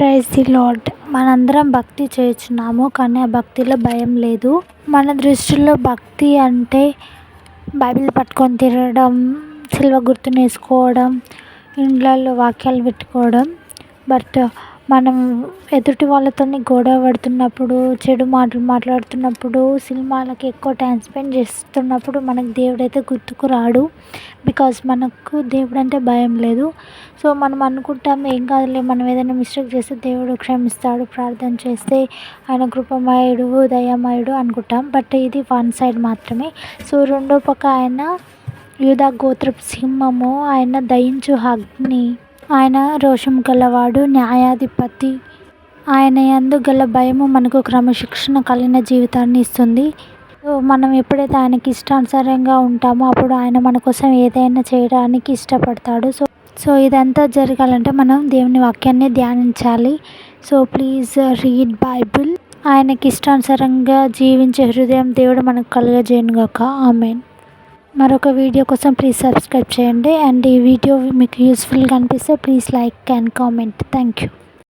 Praise the lord మనందరం భక్తి చేస్తున్నాము కానీ ఆ భక్తిలో భయం లేదు. మన దృష్టిలో భక్తి అంటే బైబిల్ పట్టుకొని తిరగడం సిల్వ గుర్తుని వేసుకోవడం ఇండ్లల్లో వాక్యాలు పెట్టుకోవడం. బట్ మనం ఎదుటి వాళ్ళతో గొడవ పడుతున్నప్పుడు చెడు మాటలు మాట్లాడుతున్నప్పుడు సినిమాలకి ఎక్కువ టైం స్పెండ్ చేస్తున్నప్పుడు మనకు దేవుడు అయితే గుర్తుకు రాడు. బికాజ్ మనకు దేవుడు అంటే భయం లేదు. సో మనం అనుకుంటాం ఏం కాదులే మనం ఏదైనా మిస్టేక్ చేస్తే దేవుడు క్షమిస్తాడు ప్రార్థన చేస్తే ఆయన కృపమయుడు దయామయుడు అనుకుంటాం. బట్ ఇది వన్ సైడ్ మాత్రమే. సో రెండో పక్క ఆయన యూదా గోత్రపు సింహము ఆయన దయించు అగ్ని. ఆయన రోషం గలవాడు న్యాయాధిపతి. ఆయన యందు గల భయము మనకు క్రమశిక్షణ కలిగిన జీవితాన్ని ఇస్తుంది. సో మనం ఎప్పుడైతే ఆయనకి ఇష్టానుసారంగా ఉంటామో అప్పుడు ఆయన మన కోసం ఏదైనా చేయడానికి ఇష్టపడతాడు. సో సో ఇదంతా జరగాలంటే మనం దేవుని వాక్యాన్ని ధ్యానించాలి. So please read Bible. ఆయనకి ఇష్టానుసారంగా జీవించే హృదయం దేవుడు మనకు కలుగజేయను గాక ఆమెన్. మరొక వీడియో కోసం ప్లీజ్ సబ్స్క్రైబ్ చేయండి. అండ్ ఈ వీడియో మీకు యూస్ఫుల్గా అనిపిస్తే please like and comment thank you